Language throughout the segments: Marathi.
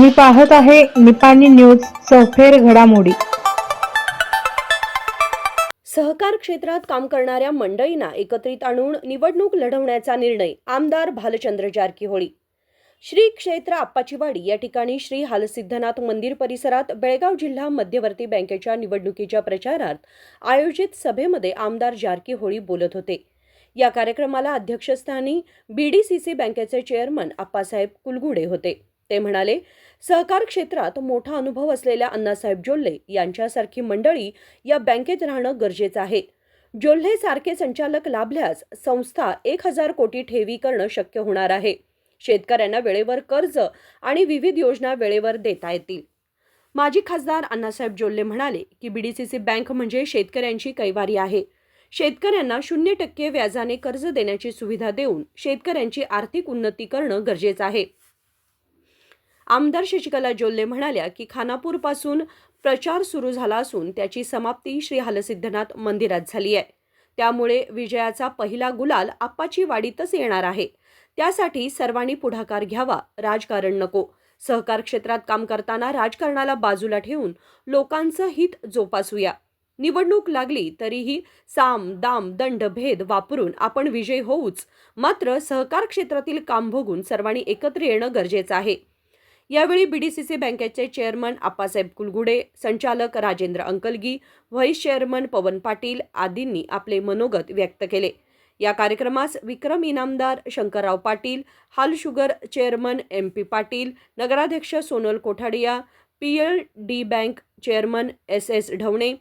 तुम्ही पाहत आहे निपाणी न्यूज सफेर घडामोडी. सहकार क्षेत्रात काम करणाऱ्या मंडळींना एकत्रित आणून निवडणूक लढवण्याचा निर्णय आमदार भालचंद्र जारकीहोळी. श्री क्षेत्र आप्पाचीवाडी या ठिकाणी श्री हालसिद्धनाथ मंदिर परिसरात बेळगाव जिल्हा मध्यवर्ती बँकेच्या निवडणुकीच्या प्रचारात आयोजित सभेमध्ये आमदार जारकीहोळी बोलत होते. या कार्यक्रमाला अध्यक्षस्थानी बीडीसीसी बँकेचे चेअरमन आप्पासाहेब कुलगुडे होते. ते म्हणाले सहकार क्षेत्रात मोठा अनुभव असलेल्या अण्णासाहेब जोल्हे यांच्यासारखी मंडळी या बँकेत राहणं गरजेचं आहे. जोल्हे सारखे संचालक लाभल्यास संस्था एक हजार कोटी ठेवी करणं शक्य होणार आहे. शेतकऱ्यांना वेळेवर कर्ज आणि विविध योजना वेळेवर देता येतील. माजी खासदार अण्णासाहेब जोल्ले म्हणाले की बीडीसीसी बँक म्हणजे शेतकऱ्यांची कैवारी आहे. शेतकऱ्यांना शून्य टक्के व्याजाने कर्ज देण्याची सुविधा देऊन शेतकऱ्यांची आर्थिक उन्नती करणं गरजेचं आहे. आमदार शशिकला जोल्ले म्हणाल्या की खानापूरपासून प्रचार सुरू झाला असून त्याची समाप्ती श्री हलसिद्धनाथ मंदिरात झाली आहे. त्यामुळे विजयाचा पहिला गुलाल आप्पाची वाडीतच येणार आहे. त्यासाठी सर्वांनी पुढाकार घ्यावा राजकारण नको. सहकार क्षेत्रात काम करताना राजकारणाला बाजूला ठेवून लोकांचं हित जोपासूया. निवडणूक लागली तरीही साम दाम दंड भेद वापरून आपण विजय होऊच. मात्र सहकार क्षेत्रातील काम भोगून सर्वांनी एकत्र येणं गरजेचं आहे. यावेळी बीडीसीसी बँकेचे चेअरमन आप्पासाहेब कुलगुडे संचालक राजेंद्र अंकलगी व्हाईस चेअरमन पवन पाटील आदींनी आपले मनोगत व्यक्त केले. या कार्यक्रमास विक्रम Inamdar Shankarrao Patil Hal sugar chairman M P Patil नगराध्यक्ष Sonal Kothadia P L D bank chairman S S Dhavane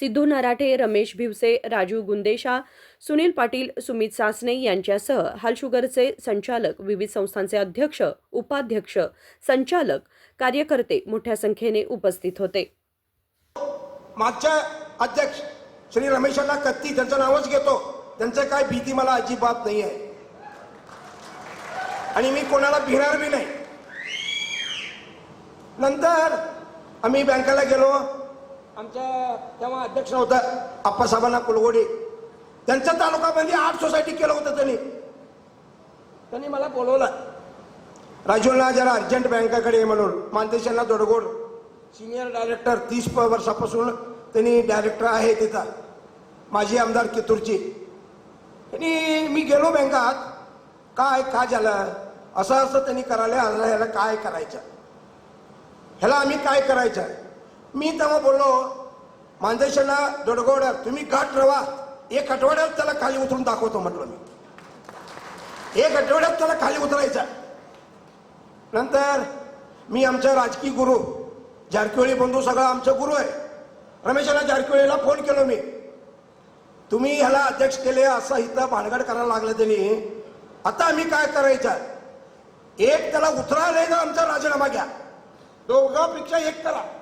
Siddhu Narathe Ramesh Bhivase Raju Gundesha Sunil Patil Sumit Sasane यांच्यासह हालशुगरचे संचालक विविध संस्थांचे अध्यक्ष उपाध्यक्ष संचालक कार्यकर्ते मोठ्या संख्येने उपस्थित होते. मागच्या अध्यक्ष श्री रमेशांना कत्ती त्यांचं नावच घेतो. त्यांचं काय भीती मला अजिबात नाही आहे आणि मी कोणाला भिणार बी नाही. नंतर आम्ही बँकेला गेलो. आमच्या तेव्हा अध्यक्ष होता आप्पासाहेबांना कुलगोडी. त्यांच्या तालुकामध्ये आठ सोसायटी केलं होतं त्यांनी. त्यांनी मला बोलवलं. राजूला जरा अर्जंट बँकाकडे म्हणून. मानदेशांना दोडगोड सिनियर डायरेक्टर तीस प- वर्षापासून त्यांनी डायरेक्टर आहे तिथं. माजी आमदार कितूरची त्यांनी मी गेलो बँकात. काय काय झालं? असं असं त्यांनी करायला ह्याला काय करायचं? ह्याला आम्ही काय करायचं? मी तेव्हा बोललो मानदेशांना दोडगोड तुम्ही गाठ रवा. एक आठवड्यात त्याला खाली उतरून दाखवतो म्हटलं मी. एक आठवड्यात त्याला खाली उतरायचा. नंतर मी आमचा राजकीय गुरु जारकिवळी बंधू सगळा आमचा गुरु आहे. रमेशाला जारकिवळीला फोन केलो मी. तुम्ही ह्याला अध्यक्ष केले असं इथं भानगड करायला लागलं त्यांनी. आता आम्ही काय करायचं? एक त्याला उतरायला ना आमचा राजीनामा घ्या. दोघांपेक्षा एक करा.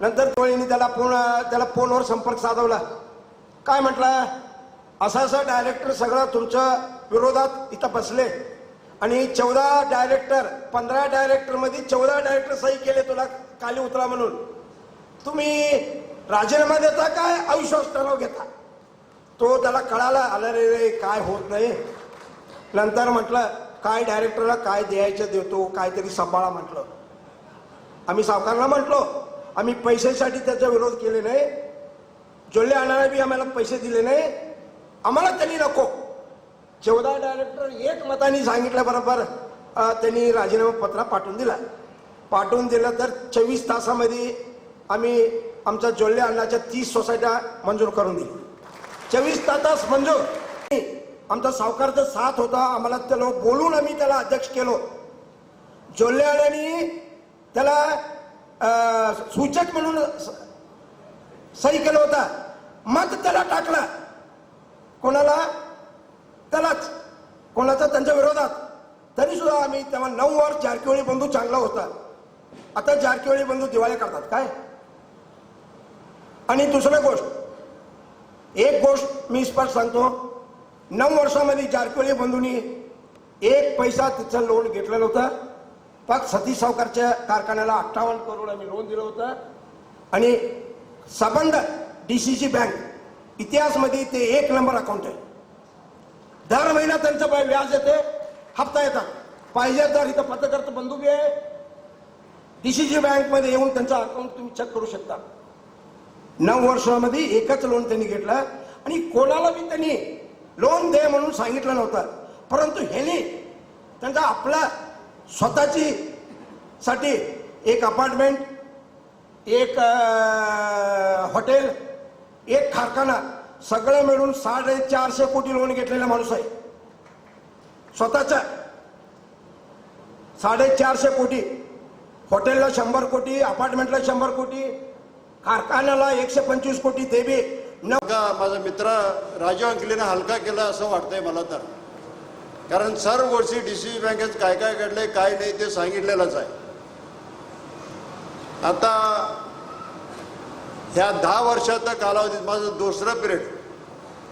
नंतर टोळीने त्याला फोन त्याला फोनवर संपर्क साधवला. काय म्हटलं? असं असं डायरेक्टर सगळं तुमच्या विरोधात इथं बसले. आणि चौदा डायरेक्टर पंधरा डायरेक्टरमध्ये चौदा डायरेक्टर सही केले तुला खाली उतरा म्हणून. तुम्ही राजीनामा देता काय अविश्वास ठराव घेता. तो त्याला कळाला आला रे रे काय होत नाही. नंतर म्हटलं काय डायरेक्टरला काय द्यायचं देतो? काहीतरी सांभाळा म्हटलं. आम्ही सावकारला म्हटलो आम्ही पैशासाठी त्याचा विरोध केले नाही. जोल्ले आणायला बी आम्हाला पैसे दिले नाही. आम्हाला त्यांनी नको. चौदा डायरेक्टर एक मताने सांगितल्याबरोबर त्यांनी राजीनामा पत्र पाठवून दिला. पाठवून दिलं तर चोवीस तासामध्ये आम्ही आमच्या जोल्ले अण्णाच्या तीस सोसायट्या मंजूर करून दिली चोवीस तास मंजूर. आमचा सावकारचा साथ होता. आम्हाला त्याला बोलून आम्ही त्याला अध्यक्ष केलो. जोल्ले अण्णांनी त्याला सूचक म्हणून स- सही केलं होता. मग त्याला टाकला. कोणाला? त्यालाच. कोणाचा? त्यांच्या विरोधात. तरी सुद्धा आम्ही तेव्हा नऊ वर्ष जारकिहोळी बंधू चांगला होता. आता जारकिहोळी बंधू दिवाळी करतात. काय? आणि दुसरी गोष्ट. एक गोष्ट मी स्पष्ट सांगतो. नऊ वर्षामध्ये जारकिहोळी बंधूंनी एक पैसा तिचं लोन घेतलेलं होतं. पाच सतीश सावकारच्या कारखान्याला अठ्ठावन्न करोड आम्ही लोन दिलं होतं. आणि सबंध डी सी सी बँक इतिहासमध्ये ते एक नंबर अकाउंट आहे. दर महिना त्यांचं व्याज येते हप्ता येतात. पाहिजे तर इथं पत्रकार बंधू आहे. डी सी जी बँकमध्ये येऊन त्यांचं अकाउंट तुम्ही चेक करू शकता. नऊ वर्षामध्ये एकच लोन त्यांनी घेतलं. आणि कोणाला बी त्यांनी लोन दे म्हणून सांगितलं नव्हतं. परंतु ह्याने त्यांचा आपला स्वतःची साठी एक अपार्टमेंट एक हॉटेल एक कारखाना सगळं मिळून साडेचारशे कोटी लोन घेतलेला माणूस आहे. स्वतःचा साडेचारशे कोटी हॉटेलला शंभर कोटी अपार्टमेंटला शंभर कोटी कारखान्याला एकशे पंचवीस कोटी ते न माझा मित्र राजीव अंकलीनं हलका केला असं वाटतंय मला तर. कारण सर्व वर्षी डी सी बँकेत काय काय घडले काय नाही ते सांगितलेलंच आहे. आता ह्या दहा वर्षाच्या कालावधीत माझं दुसरं पिरियड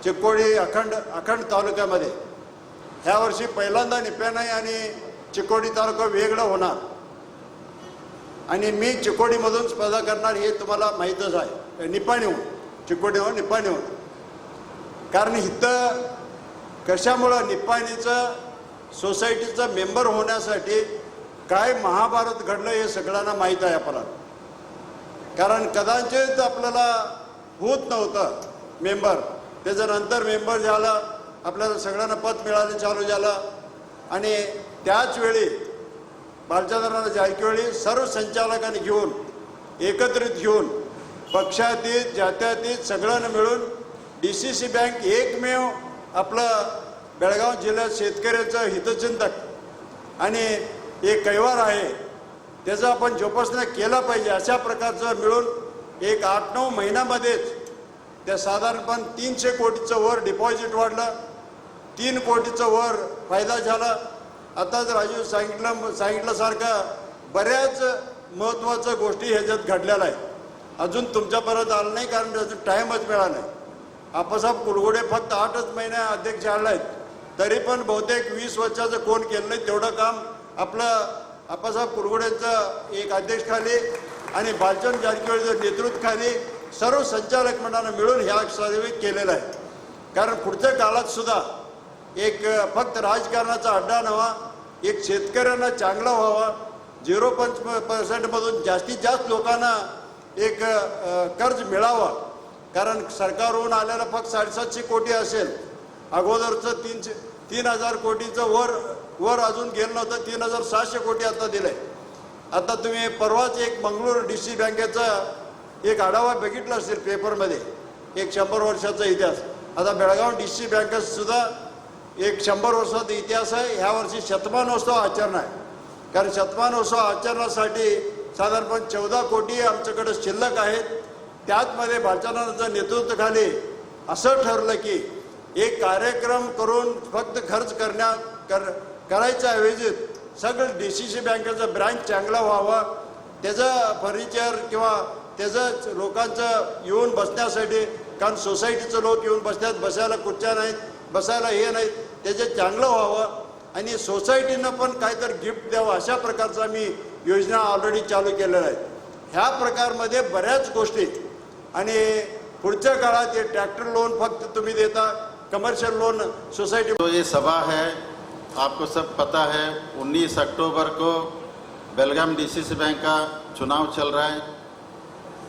चिकोडी अखंड अखंड तालुक्यामध्ये. ह्या वर्षी पहिल्यांदा निप्यानाई आणि चिकोडी तालुका वेगळं होणार. आणि मी चिकोडीमधून स्पर्धा करणार हे तुम्हाला माहीतच आहे. निपाणीहून चिकोडीहून निपाणीहून कारण इथं कशामुळं निपाणीचं सोसायटीचं मेंबर होण्यासाठी काय महाभारत घडलं हे सगळ्यांना माहीत आहे आपल्याला. कारण कदाचित आपल्याला होत नव्हतं मेंबर त्याच्यानंतर मेंबर झालं आपल्याला सगळ्यांना पद मिळालं चालू झालं. आणि त्याच वेळी बालचंद्रांना जायकीवेळी सर्व संचालकांनी घेऊन एकत्रित घेऊन पक्षातीत जात्यातीत सगळ्यांना मिळून डी सी सी बँक एकमेव आपलं बेळगाव जिल्ह्यात शेतकऱ्याचं हितचिंतक आणि एक कैवार आहे त्याचा आपण जोपासना केला पाहिजे अशा प्रकारचं मिळून एक आठ नऊ महिन्यामध्येच त्या साधारणपण तीनशे कोटीचं वर डिपॉझिट वाढलं. तीन कोटीचं वर फायदा झाला. आताच राजू सांगितलं सांगितल्यासारखं बऱ्याच महत्त्वाच्या गोष्टी ह्याच्यात घडलेल्या आहेत अजून तुमच्यापर्यंत आलं नाही कारण अजून टाईमच मिळाला नाही. आपासाहेब कुलगुडे फक्त आठच महिने अध्यक्ष झाले आहेत तरी पण बहुतेक वीस वर्षाचं कोण केलं नाही तेवढं काम आपलं आपासाहेब कुलगुडेंचं एक अध्यक्ष खाली आणि बालचंद जारकीवाडीचं नेतृत्व खाली सर्व संचालक मंडळानं मिळून ह्या सर्वे केलेलं आहे. कारण पुढच्या काळात सुद्धा एक फक्त राजकारणाचा अड्डा नव्हा एक शेतकऱ्यांना चांगला व्हावा. झिरो पंच पर्सेंटमधून जास्तीत जास्त लोकांना एक कर्ज मिळावा. कारण सरकारहून आलेलं फक्त साडेसातशे कोटी असेल. अगोदरचं तीनशे तीन हजार कोटीचं वर वर अजून गेलं नव्हतं तीन हजार सहाशे कोटी आता दिलंय. आता तुम्ही परवाच एक मंगळूर डी सी बँकेचा एक आढावा बघितला असेल पेपरमध्ये एक शंभर वर्षाचा इतिहास. आता बेळगाव डी सी बँकेतसुद्धा एक शंभर वर्षाचा इतिहास आहे. ह्या वर्षी शतमानोत्सव आचरण आहे. कारण शतमानोत्सव आचरणासाठी साधारणपणे चौदा कोटी आमच्याकडे शिल्लक आहेत. त्याचमध्ये भालचंद्रांच्या नेतृत्वाखाली असं ठरलं की एक कार्यक्रम करून फक्त खर्च करण्या कर करायच्या ऐवजी सगळं डी सी सी बँकेचं ब्रँच चांगला व्हावा त्याचं फर्निचर किंवा त्याचं लोकांचं येऊन बसण्यासाठी कारण सोसायटीचं लोक येऊन बसण्यात बसायला खुर्च्या नाहीत बसायला हे नाहीत त्याचे चांगलं व्हावं. आणि सोसायटीनं पण काहीतरी गिफ्ट द्यावं अशा प्रकारचा मी योजना ऑलरेडी चालू केलेल्या आहेत. ह्या प्रकारमध्ये बऱ्याच गोष्टी आणि लोन फक्त तुम्ही देता कमर्शियल लोन सोसायटी तो ये सभा है, आपको सब पता है 19 अक्टूबर को बेलगाम डीसीसी बैंक का चुनाव चल रहा है।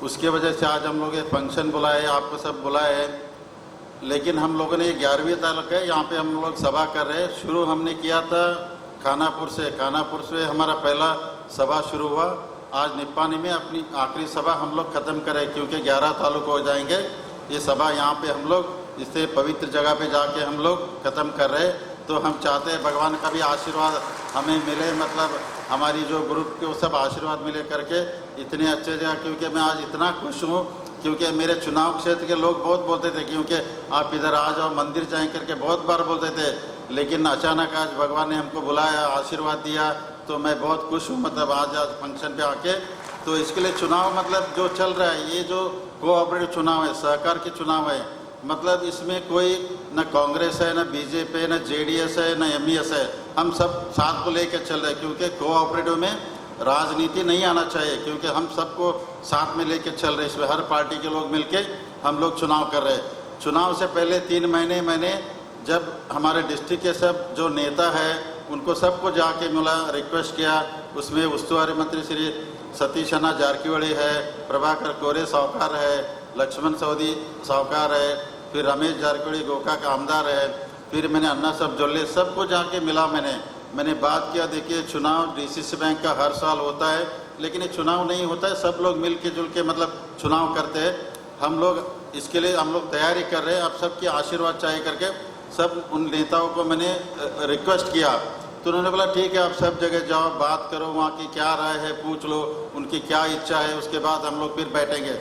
उसके वजह से आज हम लोग ये फ़ंक्शन बुलाए, आपको सब बुलाए हैं। लेकिन हम लोगों ने ग्यारहवीं तालुक है, यहाँ पे हम लोग सभा कर रहे हैं। शुरू हमने किया था खानापुर से। खानापुर से हमारा पहला सभा शुरू हुआ। आज निप्पानी में अपनी आखिरी सभा हम लोग ख़त्म करें, क्योंकि ग्यारह तालुक हो जाएँगे। ये सभा यहाँ पे हम लोग, इससे पवित्र जगह पे जाके हम लोग ख़त्म कर रहे तो हम चाहते हैं भगवान का भी आशीर्वाद हमें मिले मतलब हमारी जो ग्रुप के वो सब आशीर्वाद मिले करके इतने अच्छे जगह, क्योंकि मैं आज इतना खुश हूँ, क्योंकि मेरे चुनाव क्षेत्र के लोग बहुत बोलते थे, क्योंकि आप इधर आ जाओ, मंदिर जाए करके बहुत बार बोलते थे। लेकिन अचानक आज भगवान ने हमको बुलाया, आशीर्वाद दिया तो मैं बहुत खुश हूँ मतलब आज आज फ़ंक्शन पे आके। तो इसके लिए चुनाव मतलब जो चल रहा है, ये जो कोऑपरेटिव चुनाव है, सहकार के चुनाव है मतलब इसमें कोई न कांग्रेस है, न बीजेपी है, न जेडीएस है, न एमईएस है। हम सब साथ को लेकर चल रहे हैं, क्योंकि कोऑपरेटिव में राजनीति नहीं आना चाहिए, क्योंकि हम सबको साथ में लेकर चल रहे इसमें हर पार्टी के लोग मिलके हम लोग चुनाव कर रहे हैं। चुनाव से पहले तीन महीने मैंने जब हमारे डिस्ट्रिक्ट के सब जो नेता है उनको सबको जाके मिला रिक्वेस्ट किया। उसमें उस्तुवारी मंत्री श्री सतीश अन्ना जारकीहोली है, प्रभाकर कोरे साहूकार है, लक्ष्मण सऊदी साहूकार है, फिर रमेश जारकीहोली का आमदार है, फिर मैंने अन्ना साहब जोले सबको जाके मिला मैंने। मैंने बात किया, देखिए, चुनाव डीसीसी बैंक का हर साल होता है, लेकिन ये चुनाव नहीं होता है, सब लोग मिल के जुल के मतलब चुनाव करते हैं। हम लोग इसके लिए हम लोग तैयारी कर रहे हैं, आप सबके आशीर्वाद चाहिए करके सब उन नेताओं को मैंने रिक्वेस्ट किया। तो उन्होंने बोला, ठीक है, आप सब जगह जाओ, बात करो, वहाँ की क्या राय है, पूछ लो, उनकी क्या इच्छा है, उसके बाद हम लोग फिर बैठेंगे।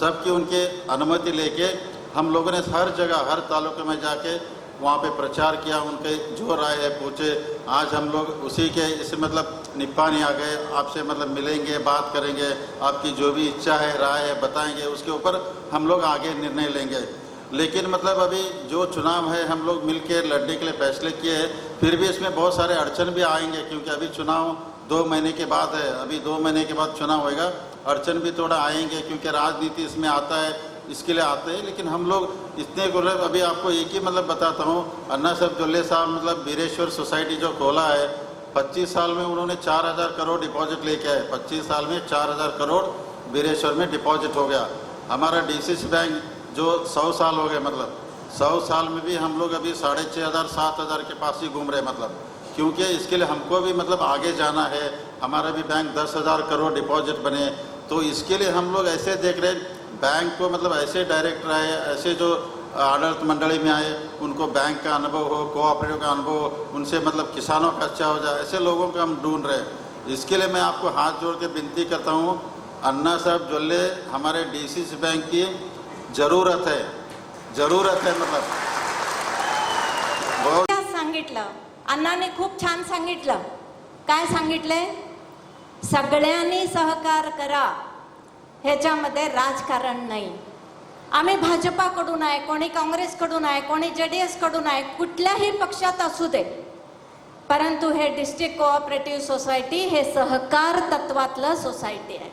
सबकी उनके अनुमति लेके हम लोगों ने हर जगह, हर तालुके में जाके वहाँ पे प्रचार किया, उनके जो राय है पूछे। आज हम लोग उसी के, इसे मतलब निपानी आ गए, आपसे मतलब मिलेंगे, बात करेंगे, आपकी जो भी इच्छा है, राय है, बताएँगे, उसके ऊपर हम लोग आगे निर्णय लेंगे। लेकिन मतलब अभी जो चुनाव है, हम लोग मिल के लड़ने के लिए फैसले किए हैं, फिर भी इसमें बहुत सारे अड़चन भी आएँगे, क्योंकि अभी चुनाव दो महीने के बाद है, अभी दो महीने के बाद चुनाव होएगा। अड़चन भी थोड़ा आएँगे, क्योंकि राजनीति इसमें आता है, इसके लिए आते हैं, लेकिन हम लोग इतने गुर्रे अभी आपको एक ही मतलब बताता हूँ, अन्ना साहब जोल्ले साहब मतलब बीरेश्वर सोसाइटी जो खोला है 25 साल में उन्होंने 4000 करोड़ डिपॉजिट लेके आए। 25 साल में 4000 करोड़ बीरेश्वर में डिपॉजिट हो गया। हमारा डीसीसी बैंक जो सौ साल हो गए मतलब। सौ साल में भी हम लोग अभी साढ़े छः हज़ार, सात हज़ार के पास ही घूम रहे मतलब। क्योंकि इसके लिए हमको भी मतलब आगे जाना है। हमारा भी बैंक दस हज़ार करोड़ डिपॉजिट बने। तो इसके लिए हम लोग ऐसे देख रहे हैं, बैंक को मतलब ऐसे डायरेक्टर आए, ऐसे जो आडಳಿತ मंडली में आए, उनको बैंक का अनुभव हो, कोऑपरेटिव का अनुभव हो, उनसे मतलब किसानों का अच्छा हो जाए, ऐसे लोगों को हम ढूंढ रहे हैं। इसके लिए मैं आपको हाथ जोड़ के विनती करता हूँ, अन्ना साहब जोल्ले हमारे डीसीसी बैंक की ज़रूरत है ज़रूरत है मतलब। सांगितलं? अण्णाने खूप छान सांगितलं. काय सांगितलंय? सगळ्यांनी सहकार करा. ह्याच्यामध्ये राजकारण नाही. आम्ही भाजपाकडून आहे कोणी काँग्रेसकडून आहे कोणी जे डी एसकडून आहे कुठल्याही पक्षात असू दे. परंतु हे डिस्ट्रिक्ट कोऑपरेटिव्ह सोसायटी हे सहकार तत्वातलं सोसायटी आहे.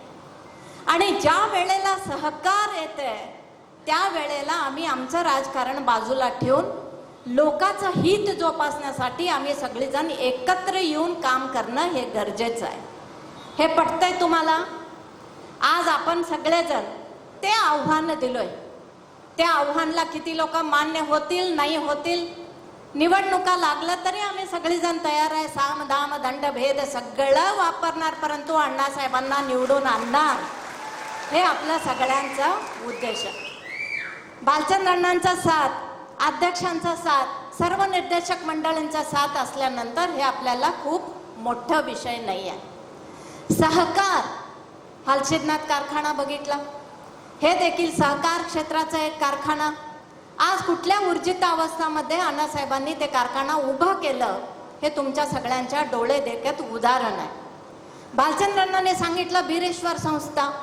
आणि ज्या वेळेला सहकार येते त्यावेळेला आम्ही आमचं राजकारण बाजूला ठेवून लोकांचं हित जोपासण्यासाठी आम्ही सगळेजण एकत्र येऊन काम करणं हे गरजेचं आहे. हे पटतंय तुम्हाला? आज आपण सगळेजण ते आव्हान दिलोय. त्या आव्हानला किती लोक मान्य होतील नाही होतील? निवडणुका लागलं तरी आम्ही सगळेजण तयार आहे. साम दाम दंड भेद सगळं वापरणार परंतु अण्णासाहेबांना निवडून आणणार. हे आपलं सगळ्यांचा उद्देश आहे. बालचंद साथ अध्यक्षांचा साथ सर्व निर्देशक मंडळींचा साथ असल्यानंतर हे आपल्याला खूप मोठा विषय नाही आहे. सहकार हलसिद्धनाथ कारखाना बघितला? हे देखील सहकार क्षेत्राचा एक कारखाना. आज कुठल्या ऊर्जित अवस्थामध्ये अण्णासाहेबांनी ते कारखाना उभं केलं हे तुमच्या सगळ्यांच्या डोळे देखत उदाहरण आहे. बालचंद्रांनाने सांगितलं बिरेश्वर संस्था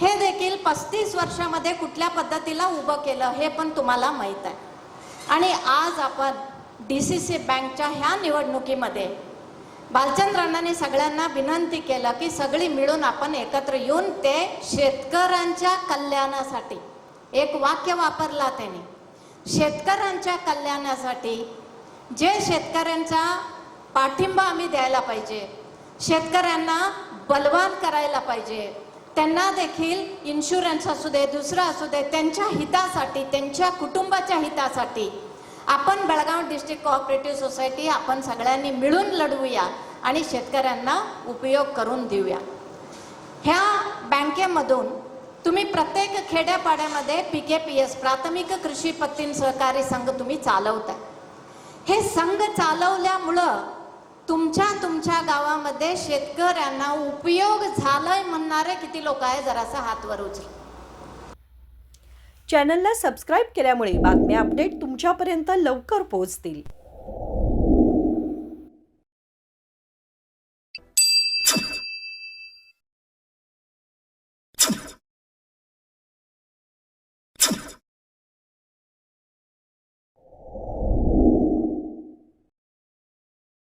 हे देखील पस्तीस वर्षामध्ये कुठल्या पद्धतीला उभं केलं हे पण तुम्हाला माहीत आहे. आणि आज आपण डी सी सी बँकच्या ह्या निवडणुकीमध्ये बालचंद सगळ्यांना विनंती केलं की सगळी मिळून आपण एकत्र येऊन ते शेतकऱ्यांच्या कल्याणासाठी एक वाक्य वापरला त्याने शेतकऱ्यांच्या कल्याणासाठी जे शेतकऱ्यांचा पाठिंबा आम्ही द्यायला पाहिजे शेतकऱ्यांना बलवान करायला पाहिजे त्यांना देखील इन्शुरन्स असू दे दुसरं असू दे त्यांच्या हितासाठी त्यांच्या कुटुंबाच्या हितासाठी आपण बेळगाव डिस्ट्रिक्ट कोऑपरेटिव्ह सोसायटी आपण सगळ्यांनी मिळून लढवूया आणि शेतकऱ्यांना उपयोग करून देऊया. ह्या बँकेमधून तुम्ही प्रत्येक खेड्यापाड्यामध्ये पी के पी एस प्राथमिक कृषी पत्तीन सहकारी संघ तुम्ही चालवताय. हे संघ चालवल्यामुळं तुमच्या तुमच्या गावामध्ये शेतकऱ्यांना उपयोग झालाय म्हणणारे किती लोक आहे जरासा हातवर उचल. चॅनलला सबस्क्राईब केल्यामुळे बातम्या अपडेट तुमच्यापर्यंत लवकर पोहोचतील.